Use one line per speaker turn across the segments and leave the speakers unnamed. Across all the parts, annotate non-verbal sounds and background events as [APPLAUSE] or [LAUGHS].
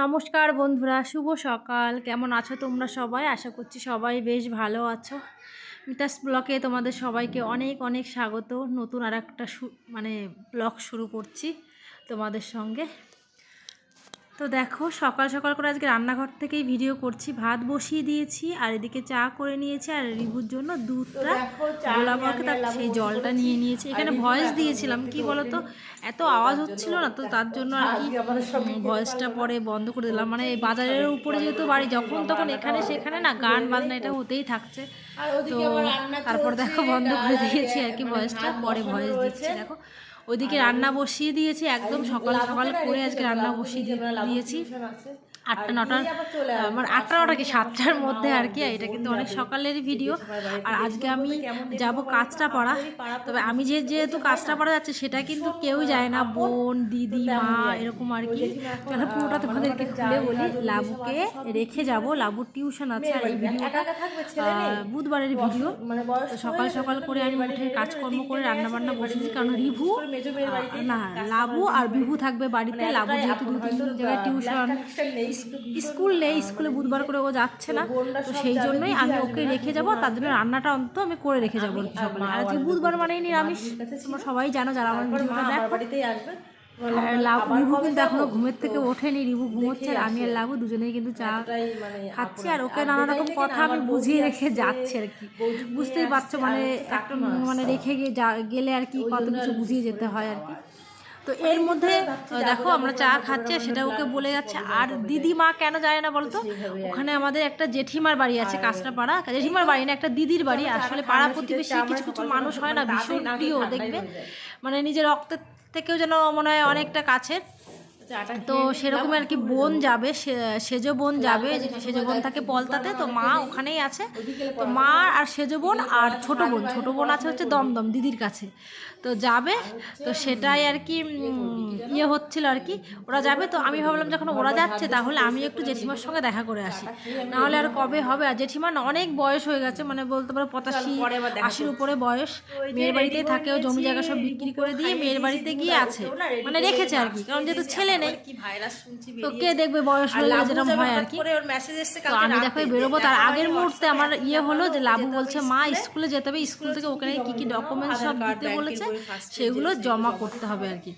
নমস্কার বন্ধুরা, শুভ সকাল। কেমন আছো তোমরা সবাই? আশা করছি সবাই বেশ ভালো আছো। মিতাস ব্লকে তোমাদের সবাইকে অনেক অনেক স্বাগত। নতুন আর একটা মানে ব্লগ শুরু করছি তোমাদের সঙ্গে। তো দেখো সকাল সকাল করে আজকে রান্নাঘর থেকেই ভিডিও করছি। ভাত বসিয়ে দিয়েছি আর এদিকে চা করে নিয়েছি আর রিভুর জন্য দুধটা গোলাপকে তার সেই জলটা নিয়ে নিয়েছি। এখানে ভয়েস দিয়েছিলাম কি বলতো? এত আওয়াজ হচ্ছিল না তো তার জন্য আর কি ভয়েসটা পরে বন্ধ করে দিলাম। মানে বাজারের উপরে যেহেতু বাড়ি যখন তখন এখানে সেখানে না গান বাজনা এটা হতেই থাকছে। তো তারপর দেখো বন্ধ করে দিয়েছি আর কি ভয়েসটা পরে ভয়েস দিচ্ছি দেখো। ওইদিকে রান্না বসিয়ে দিয়েছি একদম সকাল সকাল করে আজকে রান্না বসিয়ে দিয়েছি। আটটা নটা আমার আটটা নটা কি সাতটার মধ্যে আর কি? এটা কিন্তু অনেক সকালেরই ভিডিও আর আজকে আমি যাব কাজটা পড়া। তবে আমি যে যেহেতু কাজটা পড়া যাচ্ছে সেটা কিন্তু কেউ যায় না। বোন দিদি মা এরকম আর কি। তাহলে পুরোটা তোমাদেরকে খুলে বলি। লাবুকে রেখে যাব। লাবুর টিউশন আছে আর এই ভিডিওটা বুধবারের ভিডিও তো সকাল সকাল করে আমি উঠে কাজকর্ম করে রান্না বান্না বসেছি। কারণ রিভু না লাবু আর বিভু থাকবে বাড়িতে। লাবু যেহেতু দু তিন জায়গায় টিউশন স্কুল নেই স্কুলে বুধবার করে ও যাচ্ছে না। তো সেই জন্যই আমি ওকে রেখে যাব তার জন্য রান্নাটা অন্তত আমি করে রেখে যাব আর কি সকালে আর আজকে বুধবার মানেই নিরামিষ। তোমরা সবাই জানো যারা আমার ভিডিওটা দেখো। লাবু রিভু কিন্তু এখনও ঘুমের থেকে ওঠেনি রিভু ঘুমোচ্ছে আর আমি আর লাবু দুজনেই কিন্তু চা খাচ্ছি আর ওকে নানা রকম কথা আমি বুঝিয়ে রেখে যাচ্ছে আর কি। বুঝতেই পারছ মানে একটা মানে রেখে গিয়ে গেলে আর কি কত কিছু বুঝিয়ে যেতে হয় আর কি। তো এর মধ্যে দেখো আমরা চা খাচ্ছি সেটা ওকে বলে যাচ্ছে। আর দিদিমা কেন যায় না বলতো? ওখানে আমাদের একটা জেঠিমার বাড়ি আছে কাঁচরাপাড়া জেঠিমার বাড়ি না একটা দিদির বাড়ি। আসলে পাড়া প্রতিবেশী কিছু কিছু মানুষ হয় না ভীষণ প্রিয় দেখবে। মানে নিজের রক্তের থেকেও যেন মনে হয় অনেকটা কাছের। তো সেরকম আর কি বোন যাবে সেজ বোন যাবে সেজ বোন থাকে পলতাতে তো মা ওখানেই আছে। তো মা আর সেজ বোন আর ছোট বোন ছোট বোন আছে হচ্ছে দমদম দিদির কাছে। তো যাবে, তো সেটাই আর কি ইয়ে হচ্ছিল আর কি, ওরা যাবে, তো আমি ভাবলাম যখন ওরা যাচ্ছে তাহলে আমি একটু জেঠিমার সঙ্গে দেখা করে আসি। নাহলে আর কবে হবে? আর জেঠিমার অনেক বয়স হয়ে গেছে মানে বলতে পারো পঁচাশি আশির উপরে বয়স। মেয়ের বাড়িতেই থাকে, ও জমি জায়গা সব বিক্রি করে দিয়ে মেয়ের বাড়িতে গিয়ে আছে মানে রেখেছে আর কি, কারণ যেহেতু ছেলে নেই, তো কে দেখবে বয়স হয়ে গেলে যেরকম হয় আর কি। তো আমি দেখো বেরোবো, তার আগের মুহূর্তে আমার ইয়ে হলো যে লাবু বলছে, মা, স্কুলে যেতে হবে, স্কুল থেকে ওখানে কি কি ডকুমেন্টস সব দিতে বলেছে? সেগুলো জমা করতে হবে আর কি।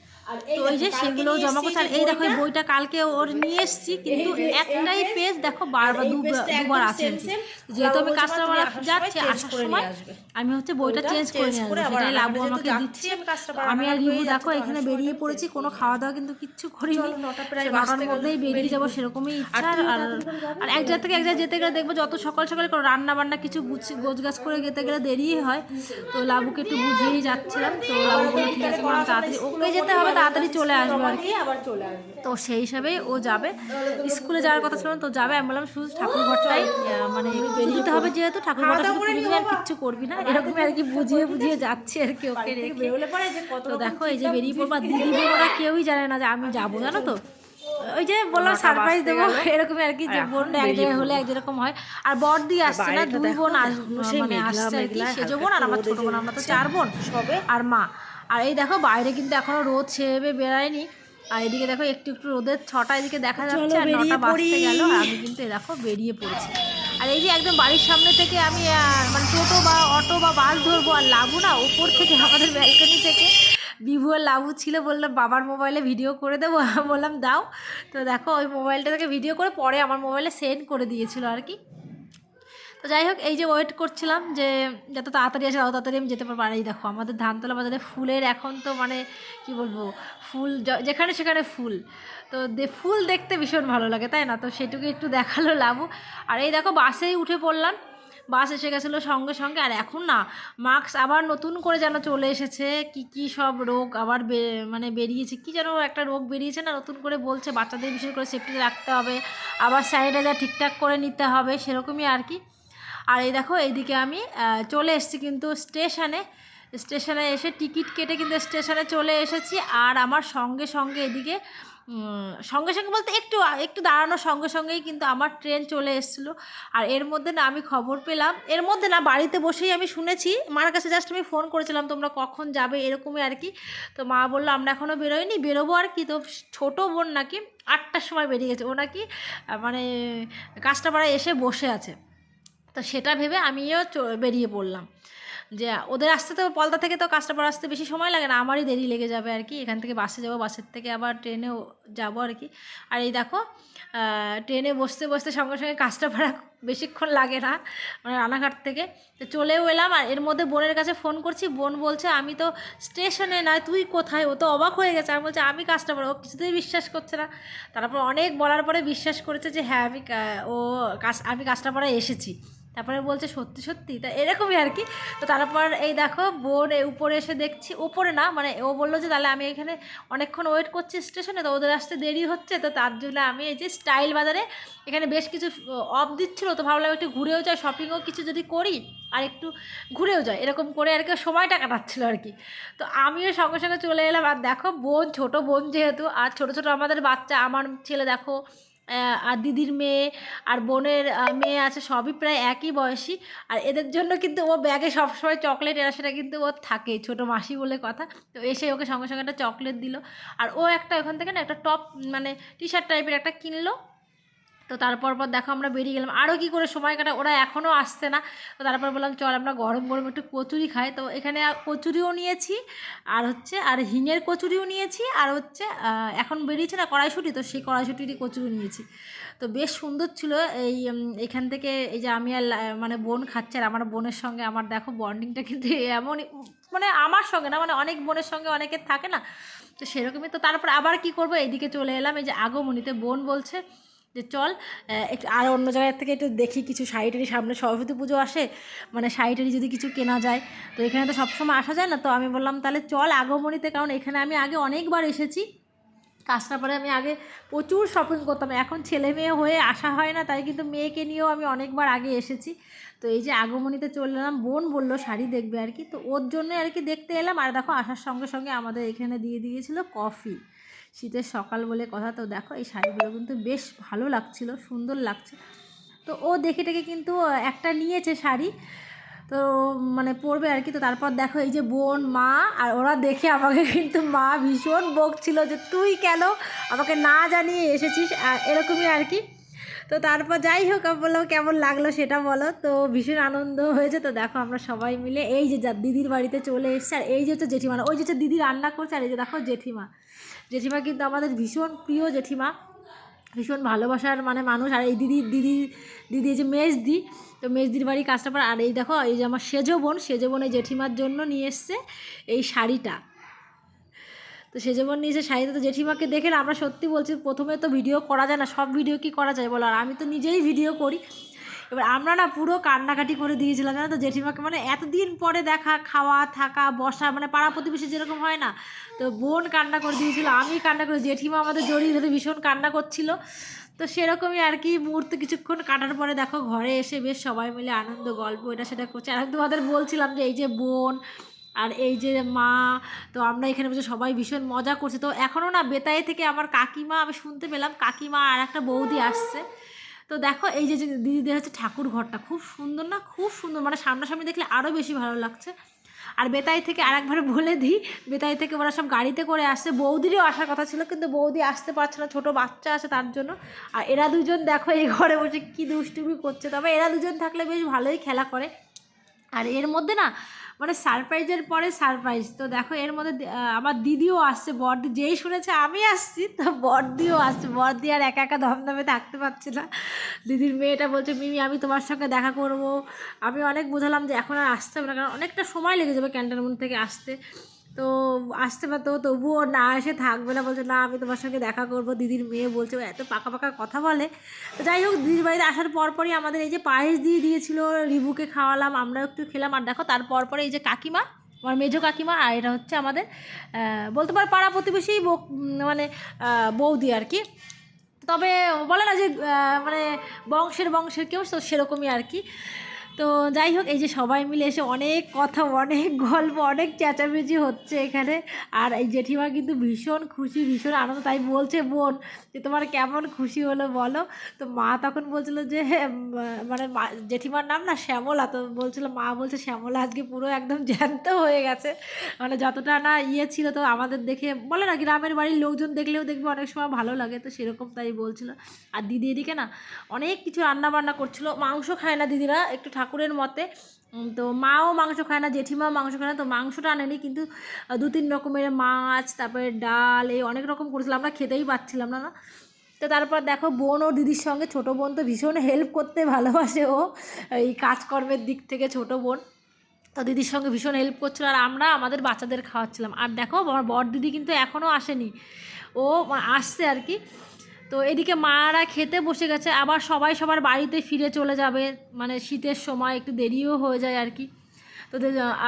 তো ওই যে সেগুলো জমা করছে আর এই দেখো এই বইটা কালকে ওর নিয়ে এসেছি কিন্তু একটাই পেজ দেখো বারবার দুবার আছে যেহেতু আমি কাস্টমার যাচ্ছি আসার সময় আমি হচ্ছে বইটা চেঞ্জ করে নিয়ে আসব সেটাই লাভু আমাকে দিচ্ছে। আমি আর রিভু দেখো এখানে বেরিয়ে পড়েছি কোনো খাওয়া দাওয়া কিন্তু কিচ্ছু করিনি। নটার মধ্যেই বেরিয়ে যাব সেরকমই ইচ্ছা আর আর এক জায়গা থেকে এক জায়গায় যেতে গেলে দেখব যত সকাল সকাল করে রান্না বান্না কিছু গোছ গাছ করে যেতে গেলে দেরি হয়। তো লাবুকে একটু বুঝিয়েই যাচ্ছিলাম তো লাবু ঠিক আছে তাড়াতাড়ি ওকে যেতে হবে তাড়াতাড়ি চলে আসবে আর কি। আবার চলে আসবে। তো সেই হিসাবেই ও যাবে। স্কুলে যাওয়ার কথা ছিল তো যাবে। আমি বললাম শুধু ঠাকুর ঘরটাই মানে যেতে হবে যেহেতু ঠাকুর ঘরটা শুধু আর কিচ্ছু করবি না। এরকম আর কি বুঝিয়ে বুঝিয়ে যাচ্ছে আর কি ওকে রেখে। তো দেখো এই যে বেরিয়ে পড়বা দিদি বোনরা কেউই জানে না যে আমি যাব জানো তো? ওই যে বললাম সারপ্রাইজ দেবো এরকম আর কি যে বোন এক জায়গায় হলে এক যেরকম হয়। আর বর দিয়ে আসছে না দুই বোন মানে আসছে আর কি সেজ বোন আর আমার ছোট বোন আমরা তো চার বোন। সবে। আর মা। আর এই দেখো বাইরে কিন্তু এখনও রোদ ছেড়ে বেড়ায়নি আর এদিকে দেখো একটু একটু রোদের ছটা এদিকে দেখা যাচ্ছে আর নটা বাজতে গেল। আমি কিন্তু দেখো বেরিয়ে পড়েছি। আর এই যে একদম বাড়ির সামনে থেকে আমি মানে টোটো বা অটো বা বাস ধরবো আর লাভু না ওপর থেকে আমাদের ব্যালকনি থেকে বিভু আর লাভু ছিল বললাম বাবার মোবাইলে ভিডিও করে দেবো। বললাম দাও। তো দেখো ওই মোবাইলটা থেকে ভিডিও করে পরে আমার মোবাইলে সেন্ড করে দিয়েছিল আর কি। তো যাই হোক, এই যে ওয়েট করছিলাম যে যত তাড়াতাড়ি আসে তত তাড়াতাড়ি আমি যেতে পারব। আর এই দেখো, আমাদের ধানতলা বাজারে ফুলের এখন তো মানে কি বলব, ফুল যেখানে সেখানে ফুল। তো ফুল দেখতে ভীষণ ভালো লাগে, তাই না? তো সেটুকু একটু দেখাল লাভু আর এই দেখো, বাসেই উঠে পড়লাম। বাস এসে গেছিল সঙ্গে সঙ্গে। আর এখন না, মাস্ক আবার নতুন করে যেন চলে এসেছে, কি কি সব রোগ আবার মানে বেরিয়েছে, কি যেন একটা রোগ বেরিয়েছে না, নতুন করে বলছে, বাচ্চাদের বিশেষ করে সেফটি রাখতে হবে। আবার স্যানিটাইজার ঠিকঠাক করে নিতে হবে, সেরকমই আর কি। আর এই দেখো, এইদিকে আমি চলে এসেছি কিন্তু স্টেশনে। স্টেশনে এসে টিকিট কেটে কিন্তু স্টেশনে চলে এসেছি। আর আমার সঙ্গে সঙ্গে এদিকে সঙ্গে সঙ্গে বলতে একটু একটু দাঁড়ানোর সঙ্গে সঙ্গেই কিন্তু আমার ট্রেন চলে এসেছিল। আর এর মধ্যে না আমি খবর পেলাম, এর মধ্যে না বাড়িতে বসেই আমি শুনেছি, মার কাছে জাস্ট আমি ফোন করেছিলাম, তোমরা কখন যাবে? এরকমই আর কি। তো মা বলল, আমরা এখনও বেরোয়নি বেরোবো আর কি। তো ছোটো বোন নাকি আটটার সময় বেরিয়ে গেছে। ও নাকি মানে কাস্টমারে এসে বসে আছে। তো সেটা ভেবে আমিও বেরিয়ে পড়লাম। যে ওদের আসতে তো পলতা থেকে তো কাস্টমার আসতে বেশি সময় লাগে না, আমারই দেরি লেগে যাবে আর কি। এখান থেকে বাসে যাব, বাসের থেকে আবার ট্রেনেও যাব আর কি। আর এই দেখো ট্রেনে বসতে বসতে সঙ্গে সঙ্গে কাস্টমার বেশিক্ষণ লাগে না মানে রানাঘাট থেকে। তো চলেও এলাম আর এর মধ্যে বোনের কাছে ফোন করছি, বোন বলছে, আমি তো স্টেশনে নয়, তুই কোথায়? ও তো অবাক হয়ে গেছে, আমি বলছি, আমি কাস্টমার ও কিছুতেই বিশ্বাস করছে না। তারপর অনেক বলার পরে বিশ্বাস করেছে যে হ্যাঁ আমি ও কাজ, আমি কাস্টমারে এসেছি। তারপরে বলছে, সত্যি সত্যি? তা এরকমই আর কি। তো তারপর এই দেখো, বোন উপরে এসে দেখছি, উপরে না মানে ও বলল যে, তাহলে আমি এখানে অনেকক্ষণ ওয়েট করছি স্টেশনে তো ওদের আসতে দেরি হচ্ছে, তো তার জন্য আমি এই যে স্টাইল বাজারে এখানে বেশ কিছু অফ দিচ্ছিল, তো ভাবলাম একটু ঘুরেও যাই শপিংও কিছু যদি করি, আর একটু ঘুরেও যায় এরকম করে আর কি সময়টা কাটাচ্ছিল আর কি। তো আমিও সঙ্গে সঙ্গে চলে এলাম। আর দেখো, বোন, ছোট বোন যেহেতু, আর ছোট ছোট আমাদের বাচ্চা, আমার ছেলে দেখো আর দিদির মেয়ে আর বোনের মেয়ে আছে, সবই প্রায় একই বয়সী। আর এদের জন্য কিন্তু ও ব্যাগে সবসময় চকলেট এরা, সেটা কিন্তু ওর থাকে, ছোট মাসি বলে কথা। তো এসে ওকে সঙ্গে সঙ্গে একটা চকলেট দিল। আর ও একটা ওখান থেকে না একটা টপ মানে টি শার্ট টাইপের একটা কিনলো। তো তারপর পর দেখো আমরা বেরিয়ে গেলাম। আরও কী করে সময় কাটা ওরা এখনও আসছে না। তো তারপর বললাম, চল আমরা গরম গরম একটু কচুরি খাই। তো এখানে কচুরিও নিয়েছি, আর হচ্ছে, আর হিঙের কচুরিও নিয়েছি, আর হচ্ছে এখন বেরিয়েছে না কড়াইশুটি, তো সেই কড়াইশুটিরই কচুরি নিয়েছি। তো বেশ সুন্দর ছিল এই এখান থেকে এই যে আমি আর মানে বোন খাচ্ছে, আর আমার বোনের সঙ্গে আমার দেখো বন্ডিংটা কিন্তু এমনই মানে আমার সঙ্গে না মানে অনেক বোনের সঙ্গে অনেকের থাকে না। তো সেরকমই, তো তারপর আবার কি করব? এইদিকে চলে এলাম। এই যে আগমনীতে বোন বলছে যে চল একটু আর অন্য জায়গার থেকে একটু দেখি কিছু শাড়িটারি সামনে সরস্বতী পুজো আসে। মানে শাড়িটারি যদি কিছু কেনা যায়। তো এখানে তো সবসময় আসা যায় না। তো আমি বললাম, তাহলে চল আগমনীতে, কারণ এখানে আমি আগে অনেকবার এসেছি। কাস্টাপারে আমি আগে প্রচুর শপিং করতাম। এখন ছেলে মেয়ে হয়ে আসা হয় না, তাই কিন্তু মেয়েকে নিয়েও আমি অনেকবার আগে এসেছি। তো এই যে আগমনীতে চলে এলাম, বোন বলল, শাড়ি দেখবে আর কি? তো ওর জন্য আর কি দেখতে এলাম। আর দেখো, আসার সঙ্গে সঙ্গে আমাদের এখানে দিয়ে দিয়েছিল কফি শীতের সকাল বলে কথা। তো দেখো, এই শাড়িগুলো কিন্তু বেশ ভালো লাগছিল, সুন্দর লাগছে। তো ও দেখে টেকে কিন্তু একটা নিয়েছে শাড়ি। তো মানে পড়বে আর কি। তো তারপর দেখো, এই যে বোন, মা আর ওরা দেখে আমাকে কিন্তু মা ভীষণ বকছিল যে, তুই কেন আমাকে না জানিয়ে এসেছিস? এরকমই আর কি। তো তারপর যাই হোক বললাম, কেমন লাগল সেটা বলো? তো ভীষণ আনন্দ হয়েছে। তো দেখো, আমরা সবাই মিলে এই যে যা দিদির বাড়িতে চলে এসছে, আর এই যে হচ্ছে জেঠিমা ওই যে হচ্ছে দিদি রান্না করছে, আর এই যে দেখো জেঠিমা। জেঠিমা কিন্তু আমাদের ভীষণ প্রিয় জেঠিমা, ভীষণ ভালোবাসার মানে মানুষ। আর এই দিদি দিদি দিদি যে মেজদি, তো মেজদির বাড়ি কাজটা পর, আর এই দেখো, এই যে আমার সেজো বোন সেজো বোন জেঠিমার জন্য নিয়ে এসছে এই শাড়িটা। তো সে যেমন নিয়েছে শাড়িতে তো জেঠিমাকে দেখে না, আমরা সত্যি বলছি প্রথমে তো ভিডিও করা যায় না, সব ভিডিও কি করা যায় বলো? আর আমি তো নিজেই ভিডিও করি। এবার আমরা না পুরো কান্নাকাটি করে দিয়েছিলাম, জানো তো জেঠিমাকে? মানে এতদিন পরে দেখা, খাওয়া, থাকা, বসা মানে পাড়া প্রতিবেশী যেরকম হয় না, তো বোন কান্না করে দিয়েছিল, আমি কান্না করে, জেঠিমা আমাদের জড়িয়ে ধরে ভীষণ কান্না করছিল। তো সেরকমই আর কি, মুহূর্ত কিছুক্ষণ কাটার পরে দেখো ঘরে এসে বেশ সবাই মিলে আনন্দ, গল্প, এটা সেটা করছে। আর আমি তোমাদের বলছিলাম যে এই যে বোন আর এই যে মা, তো আমরা এখানে বসে সবাই ভীষণ মজা করছি। তো এখনও না বেতায়ে থেকে আমার কাকিমা, আমি শুনতে পেলাম, কাকিমা আর একটা বৌদি আসছে। তো দেখো এই যে যে দিদিদের হচ্ছে ঠাকুর ঘরটা, খুব সুন্দর না? খুব সুন্দর। মানে সামনাসামনি দেখলে আরও বেশি ভালো লাগছে। আর বেতাই থেকে আরেকবার বলে দিই বেতাই থেকে ওরা সব গাড়িতে করে আসছে। বৌদিরও আসার কথা ছিল, কিন্তু বৌদি আসতে পারছে না, ছোটো বাচ্চা আছে তার জন্য। আর এরা দুজন দেখো এই ঘরে বসে কী দুষ্টুমি করছে। তবে এরা দুজন থাকলে বেশ ভালোই খেলা করে। আর এর মধ্যে না মানে সারপ্রাইজের পরে সারপ্রাইজ তো দেখো এর মধ্যে আমার দিদিও আসছে বড়দি যেই শুনেছে আমি আসছি, তো বড়দিও আসছে। বড়দি আর একা একা দমদমে থাকতে পারছি না। দিদির মেয়েটা বলছে, মিমি, আমি তোমার সঙ্গে দেখা করব। আমি অনেক বোঝালাম যে এখন আর আসতে হবে না, কারণ অনেকটা সময় লেগে যাবে ক্যান্টনমেন্ট থেকে আসতে। তো আসতে পারতো, তবুও না এসে থাকবে না, বলছে, না, আমি তোমার সঙ্গে দেখা করব। দিদির মেয়ে বলছে, এত পাকা পাকা কথা বলে। তো যাই হোক, দিদির বাড়িতে আসার পরপরই আমাদের এই যে পায়েস দিয়ে দিয়েছিল, রিবুকে খাওয়ালাম, আমরাও একটু খেলাম, আর দেখো তার পরপরে এই যে কাকিমা, আমার মেজো কাকিমা, আর এটা হচ্ছে আমাদের বলতে পারো পাড়া প্রতিবেশী মানে বৌদি আর কি। তবে বলে না যে মানে বংশের বংশের কেউ তো সেরকমই আর কি। তো যাই হোক এই যে সবাই মিলে এসে অনেক কথা অনেক গল্প অনেক চেঁচামেচি হচ্ছে এখানে। আর এই জেঠিমা কিন্তু ভীষণ খুশি ভীষণ আনন্দ তাই বলছে বোন যে তোমার কেমন খুশি হলো বলো? তো মা তখন বলছিল যে উম, মানে জেঠিমার নাম না শ্যামলা। তো বলছিল মা বলছে শ্যামলা আজকে পুরো একদম জ্যান্ত হয়ে গেছে। মানে যতটা না ইয়ে ছিল তো আমাদের দেখে বলে না গ্রামের বাড়ির লোকজন দেখলেও দেখবে অনেক সময় ভালো লাগে তো সেরকম তাই বলছিল। আর দিদি এদিকে না অনেক কিছু রান্না বান্না করছিল মাংস খায় না দিদিরা একটু ঠাকুরের মতে তো মাও মাংস খায় না, জেঠিমাও মাংস খায় না, তো মাংসটা আনেনি, কিন্তু দু তিন রকমের মাছ, তারপরে ডাল, এই অনেক রকম করেছিল আমরা খেতেই পাচ্ছিলাম না না। তো তারপর দেখো, বোন ও দিদির সঙ্গে, ছোটো বোন তো ভীষণ হেল্প করতে ভালোবাসে ও, এই কাজকর্মের দিক থেকে ছোটো বোন। তো দিদির সঙ্গে ভীষণ হেল্প করছিল, আর আমরা আমাদের বাচ্চাদের খাওয়াচ্ছিলাম। আর দেখো, আমার বর দিদি কিন্তু এখনও আসেনি। ও আসছে আর কি। তো এদিকে মারা খেতে বসে গেছে, আবার সবাই সবার বাড়িতে ফিরে চলে যাবে। মানে শীতের সময় একটু দেরিও হয়ে যায় আর কি। তো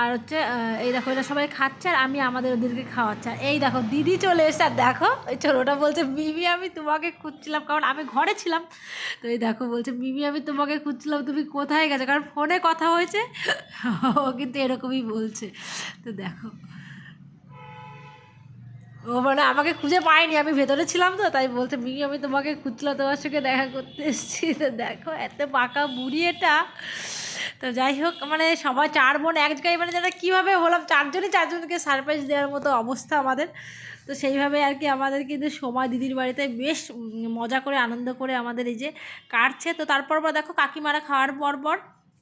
আর হচ্ছে এই দেখো এটা সবাই খাচ্ছে আর আমি আমাদের ওদেরকে খাওয়াচ্ছি। আর এই দেখো, দিদি চলে এসে আর দেখো ওই ছোটোটা বলছে, মিমি, আমি তোমাকে খুঁজছিলাম। কারণ আমি ঘরে ছিলাম। তো এই দেখো, বলছে, মিমি, আমি তোমাকে খুঁজছিলাম, তুমি কোথায় গেছো? কারণ ফোনে কথা হয়েছে। [LAUGHS] ও কিন্তু এরকমই বলছে। তো দেখো। ও মানে আমাকে খুঁজে পায়নি আমি ভেতরে ছিলাম তো, তাই বলছে, মিমি, আমি তোমাকে খুঁজছিলাম, তোমার সঙ্গে দেখা করতে এসেছি। [LAUGHS] তো দেখো, এত পাকা বুড়ি এটা। তো যাই হোক মানে সবাই চার বোন এক জায়গায় মানে যারা কীভাবে হলাম, চারজনই চারজনকে সারপ্রাইজ দেওয়ার মতো অবস্থা আমাদের। তো সেইভাবে আর কি আমাদের কিন্তু সময় দিদির বাড়িতে বেশ মজা করে, আনন্দ করে আমাদের এই যে কাটছে। তো তারপর পর দেখো, কাকিমারা খাওয়ার পর পর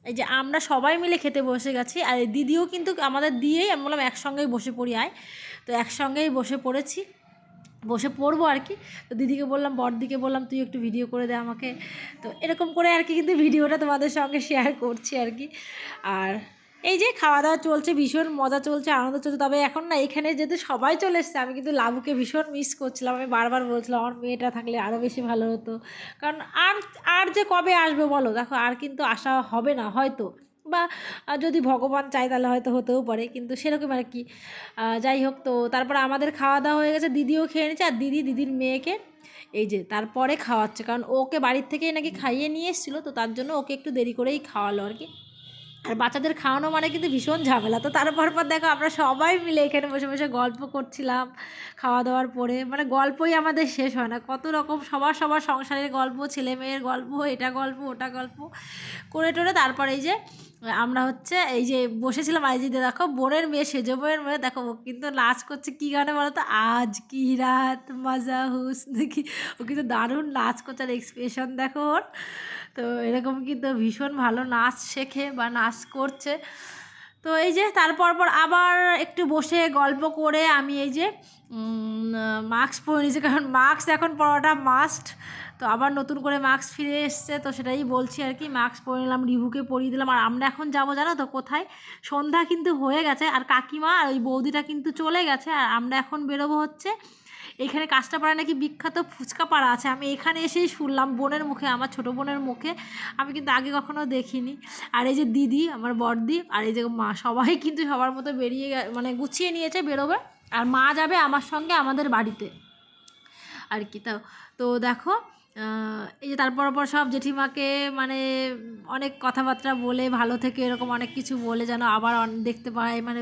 এই যে আমরা সবাই মিলে খেতে বসে গেছি, আর দিদিও কিন্তু আমাদের দিয়েই, আমি বললাম, একসঙ্গেই বসে পড়ি, আয়। তো একসঙ্গেই বসে পড়েছি। বসে পড়ব আর কি। তো দিদিকে বললাম, বড়দিকে বললাম, তুই একটু ভিডিও করে দে আমাকে। তো এরকম করে আর কি কিন্তু ভিডিওটা তোমাদের সঙ্গে শেয়ার করছি আর কি। আর এই যে খাওয়া দাওয়া চলছে, ভীষণ মজা চলছে, আনন্দ চলছে। তবে এখন না এখানে যেহেতু সবাই চলে এসছে, আমি কিন্তু লাবুকে ভীষণ মিস করছিলাম। আমি বারবার বলছিলাম, আমার মেয়েটা থাকলে আরও বেশি ভালো হতো। কারণ আর আর যে কবে আসবে বলো? দেখো, আর কিন্তু আসা হবে না, হয়তো। বা যদি ভগবান চায় তাহলে হয়তো হতেও পারে, কিন্তু সেরকম আর কি। যাই হোক, তো তারপর আমাদের খাওয়া দাওয়া হয়ে গেছে, দিদিও খেয়ে নিচ্ছে, আর দিদি দিদির মেয়েকে এই যে তারপরে খাওয়াচ্ছে, কারণ ওকে বাড়ির থেকেই নাকি খাইয়ে নিয়ে এসেছিল, তো তার জন্য ওকে একটু দেরি করেই খাওয়ালো আর কি। আর বাচ্চাদের খাওয়ানো মানে কিন্তু ভীষণ ঝামেলা, তো তারপর পর দেখো আমরা সবাই মিলে এখানে বসে বসে গল্প করছিলাম খাওয়া দাওয়ার পরে মানে গল্পই আমাদের শেষ হয় না, কত রকম সবার সবার সংসারের গল্প ছেলে মেয়ের গল্প, এটা গল্প, ওটা গল্প করে টোরে তারপরে এই যে আমরা হচ্ছে এই যে বসেছিলাম যে দেখো বোনের মেয়ে, সেজো বোনের মেয়ে, দেখো ও কিন্তু নাচ করছে কী গানে বলো তো আজ কি রাত মজা হুস, দেখি। ও কিন্তু দারুণ নাচ করছে আর এক্সপ্রেশন দেখো ওর। তো এরকম কিন্তু ভীষণ ভালো নাচ শেখে বা নাচ করছে। তো এই যে তারপর পর আবার একটু বসে গল্প করে আমি এই যে মাস্ক পরে নিয়েছি। কারণ মাস্ক এখন পরাটা মাস্ট তো আবার নতুন করে মাস্ক ফিরে এসছে, তো সেটাই বলছি আর কি। মাস্ক পরে নিলাম, রিভুকে পরিয়ে দিলাম। আর আমরা এখন যাব জানো তো কোথায়? সন্ধ্যা কিন্তু হয়ে গেছে আর কাকিমা আর ওই বৌদিটা কিন্তু চলে গেছে আর আমরা এখন বেরোবো হচ্ছে এখানে কাঁচটাপাড়ায় নাকি বিখ্যাত ফুচকা পাড়া আছে। আমি এখানে এসেই শুনলাম বোনের মুখে, আমার ছোটো বোনের মুখে। আমি কিন্তু আগে কখনো দেখিনি। আর এই যে দিদি, আমার বড়দি, আর এই যে মা, সবাই কিন্তু সবার মতো বেরিয়ে মানে গুছিয়ে নিয়েছে বেরোবে। আর মা যাবে আমার সঙ্গে আমাদের বাড়িতে। আর কি তাও তো দেখো এই যে তারপর পর সব জেঠিমাকে মানে অনেক কথাবার্তা বলে, ভালো থেকে এরকম অনেক কিছু বলে যেন আবার দেখতে পায় মানে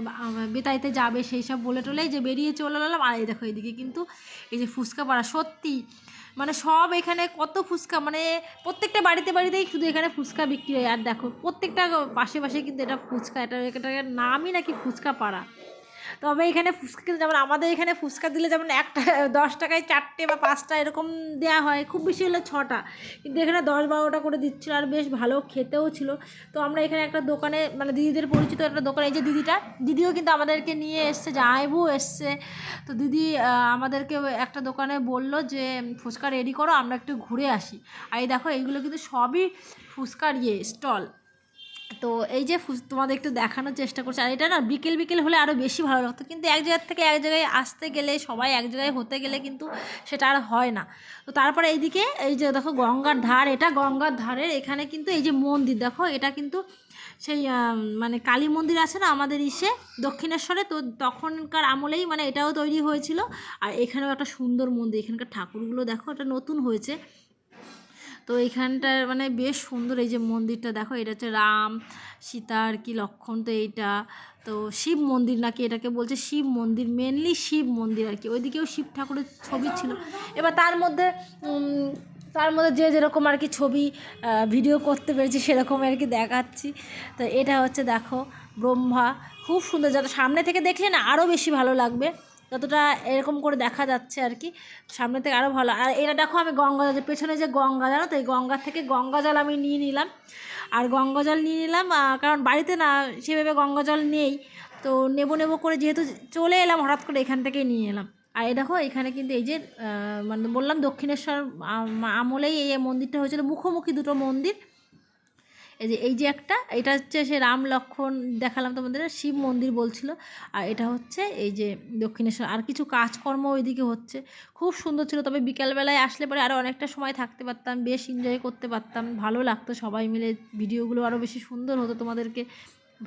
বেতাইতে যাবে সেই সব বলে টলে এই যে বেরিয়ে চলে এলাম। আর এই দেখো এদিকে কিন্তু এই যে ফুচকা পাড়া, সত্যি মানে সব এখানে কত ফুচকা মানে প্রত্যেকটা বাড়িতে বাড়িতেই শুধু এখানে ফুচকা বিক্রি হয়। আর দেখো, প্রত্যেকটা পাশে পাশে কিন্তু এটা ফুচকা, এটা এটার নামই নাকি ফুচকা পাড়া। তবে এখানে ফুচকা যেমন আমাদের এখানে ফুচকা দিলে যেমন একটা, দশ টাকায় চারটে বা পাঁচটা এরকম দেওয়া হয়, খুব বেশি হলে ছটা। কিন্তু এখানে দশ বারোটা করে দিচ্ছিল আর বেশ ভালো খেতেও ছিল। তো আমরা এখানে একটা দোকানে মানে দিদিদের পরিচিত একটা দোকানে, এই যে দিদিটা, দিদিও কিন্তু আমাদেরকে নিয়ে এসছে, জামাইবু এসছে। তো দিদি আমাদেরকে একটা দোকানে বলল যে, ফুচকা রেডি করো, আমরা একটু ঘুরে আসি। আর এই দেখো, এইগুলো কিন্তু সবই ফুচকার ইয়ে স্টল। তো এই যে তোমাদের একটু দেখানোর চেষ্টা করছি, আর এটা না বিকেল বিকেল হলে আরও বেশি ভালো লাগতো। কিন্তু এক জায়গার থেকে এক জায়গায় আসতে গেলে, সবাই এক জায়গায় হতে গেলে কিন্তু সেটা আর হয় না। তো তারপরে এইদিকে, এই যে দেখো গঙ্গার ধার, এটা গঙ্গার ধারের এখানে কিন্তু এই যে মন্দির, দেখো এটা কিন্তু সেই মানে কালী মন্দির আছে না আমাদের ইসে, দক্ষিণেশ্বরে, তো তখনকার আমলেই মানে এটাও তৈরি হয়েছিল। আর এখানেও একটা সুন্দর মন্দির, এখানকার ঠাকুরগুলো দেখো, এটা নতুন হয়েছে। তো এইখানটার মানে বেশ সুন্দর এই যে মন্দিরটা। দেখো, এটা হচ্ছে রাম, সীতা আর কি লক্ষণ তো এইটা। তো শিব মন্দির নাকি এটাকে বলছে? শিব মন্দির মেনলি শিব মন্দির আর কি। ওইদিকেও শিব ঠাকুরের ছবি ছিল। এবার তার মধ্যে তার মধ্যে যে যেরকম আর কি ছবি ভিডিও করতে পেরেছি, সেরকম আর কি দেখাচ্ছি। তো এটা হচ্ছে, দেখো, ব্রহ্মা। খুব সুন্দর, যাতে সামনে থেকে দেখলে না আরও বেশি ভালো লাগবে। যতটা এরকম করে দেখা যাচ্ছে আর কি, সামনে থেকে আরও ভালো। আর এটা দেখো আমি গঙ্গা জল পেছনে যে গঙ্গা জানো তো, এই গঙ্গার থেকে গঙ্গা জল আমি নিয়ে নিলাম। আর গঙ্গা জল নিয়ে নিলাম কারণ বাড়িতে না সেভাবে গঙ্গা জল নেই। তো নেব নেব করে যেহেতু চলে এলাম, হঠাৎ করে এখান থেকেই নিয়ে এলাম। আর এই দেখো, এখানে কিন্তু এই যে মানে বললাম দক্ষিণেশ্বর, আম- আমলেই এই মন্দিরটা হয়েছিল। মুখোমুখি দুটো মন্দির। এই যে এই যে একটা, এটা হচ্ছে সে রাম লক্ষণ দেখালাম তোমাদের, শিব মন্দির বলছিল। আর এটা হচ্ছে এই যে দক্ষিণেশ্বর, আর কিছু কাজকর্ম ওইদিকে হচ্ছে। খুব সুন্দর ছিল, তবে বিকালবেলায় আসলে পরে আরও অনেকটা সময় থাকতে পারতাম, বেশ এনজয় করতে পারতাম, ভালো লাগতো সবাই মিলে, ভিডিওগুলো আরও বেশি সুন্দর হতো তোমাদেরকে,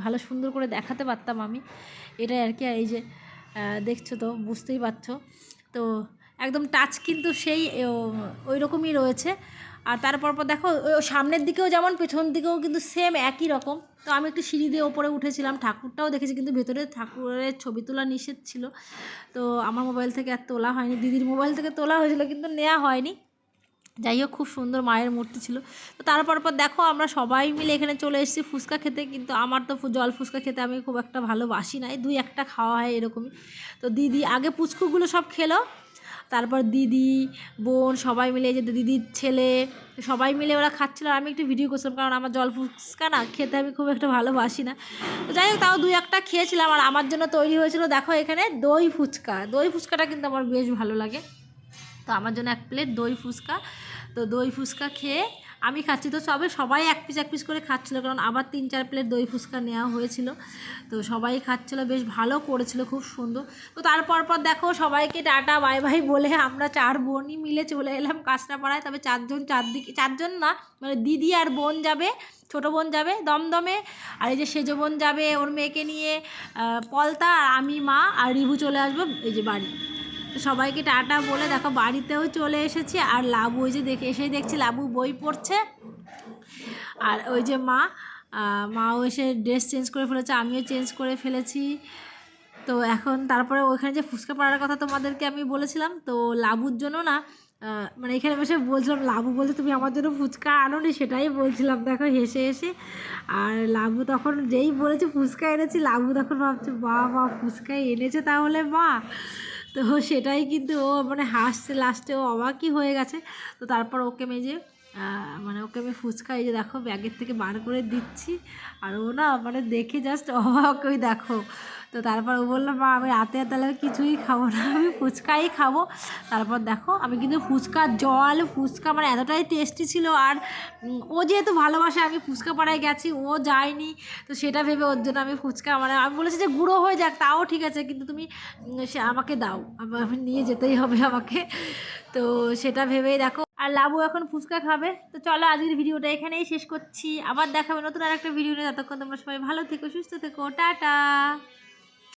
ভালো সুন্দর করে দেখাতে পারতাম আমি। এটাই আর কি এই যে দেখছ তো, বুঝতেই পারছ। তো একদম টাচ কিন্তু সেই ওই রকমই রয়েছে। আর তারপর পর দেখো সামনের দিকেও যেমন পেছন দিকেও কিন্তু সেম একই রকম। তো আমি একটু সিঁড়ি দিয়ে ওপরে উঠেছিলাম, ঠাকুরটাও দেখেছি কিন্তু ভেতরে ঠাকুরের ছবি তোলা নিষেধ ছিল। তো আমার মোবাইল থেকে আর তোলা হয়নি, দিদির মোবাইল থেকে তোলা হয়েছিল কিন্তু নেওয়া হয়নি। যাই হোক, খুব সুন্দর মায়ের মূর্তি ছিল। তো তারপর পর দেখো, আমরা সবাই মিলে এখানে চলে এসেছি ফুচকা খেতে, কিন্তু আমার তো জল ফুচকা খেতে আমি খুব একটা ভালোবাসি নাই, দুই একটা খাওয়া হয় এরকমই। তো দিদি আগে পুচকুগুলো সব খেলো তারপর দিদি, বোন সবাই মিলে যে দিদির ছেলে, সবাই মিলে ওরা খাচ্ছিল আর আমি একটু ভিডিও করছিলাম কারণ আমার জল ফুচকা না খেতে আমি খুব একটা ভালোবাসি না। তো যাই হোক, তাও দুই একটা খেয়েছিলাম আর আমার জন্য তৈরি হয়েছিল দেখো এখানে দই ফুচকা। দই ফুচকাটা কিন্তু আমার বেশ ভালো লাগে। তো আমার জন্য এক প্লেট দই ফুচকা। তো দই ফুচকা খেয়ে আমি খাচ্ছি। তো সবে সবাই এক পিস এক পিস করে খাচ্ছিলো, কারণ আবার তিন, চার প্লেট দই ফুচকা নেওয়া হয়েছিল। তো সবাই খাচ্ছিলো, বেশ ভালো করেছিল, খুব সুন্দর। তো তারপর পর দেখো সবাইকে টাটা, বাই বাই বলে আমরা চার বোনই মিলে চলে এলাম কাঁচরাপাড়ায়। তবে চারজন চারদিকে, চারজন না মানে দিদি আর বোন যাবে, ছোটো বোন যাবে দমদমে, আর এই যে সেজো বোন যাবে ওর মেয়েকে নিয়ে পলতা, আর আমি, মা আর রিভু চলে আসব এই যে বাড়ি। সবাইকে টাটা বলে দেখো বাড়িতেও চলে এসেছি আর লাবু ওই যে দেখে এসেই দেখছি লাবু বই পড়ছে। আর ওই যে মা মাও এসে ড্রেস চেঞ্জ করে ফেলেছে, আমিও চেঞ্জ করে ফেলেছি। তো এখন তারপরে ওইখানে যে ফুচকা পাড়ার কথা তোমাদেরকে আমি বলেছিলাম, তো লাবুর জন্য না মানে এখানে বসে বলছিলাম, লাবু বলতে তুমি আমার জন্য ফুচকা আনো নি সেটাই বলছিলাম, দেখো হেসে হেসে। আর লাবু তখন যেই বলেছে ফুচকা এনেছি, লাবু তখন ভাবছে বা বা ফুচকা এনেছে তাহলে মা? তো সেটাই কিন্তু ও মানে হাসছে লাস্টে ও অবাকই হয়ে গেছে। তো তারপর ওকে আহ, মানে ওকে আমি ফুচকা এই যে দেখো ব্যাগের থেকে বার করে দিচ্ছি। আর ও না মানে দেখে জাস্ট অবাক, ওই দেখো। তো তারপর ও বলল, মা, আমি রাতে তাহলে কিছুই খাব না, আমি ফুচকাই খাব। তারপর দেখো, আমি কিন্তু ফুচকার জল, ফুচকা মানে এতটাই টেস্টি ছিল। আর ও যেহেতু ভালোবাসে, আমি ফুচকা পাড়ায় গেছি, ও যায়নি। তো সেটা ভেবে ওর জন্য আমি ফুচকা মানে আমি বলেছি যে, গুঁড়ো হয়ে যাক, তাও ঠিক আছে, কিন্তু তুমি সে আমাকে দাও আমি নিয়ে যেতেই হবে আমাকে। তো সেটা ভেবেই দেখো আর লাবু এখন ফুচকা খাবে। তো চলো আজকের ভিডিওটা এখানেই শেষ করছি। আবার দেখাবে নতুন আর একটা ভিডিও নিয়ে। ততক্ষণ তোমরা সবাই ভালো থেকো, সুস্থ থেকো। টাটা।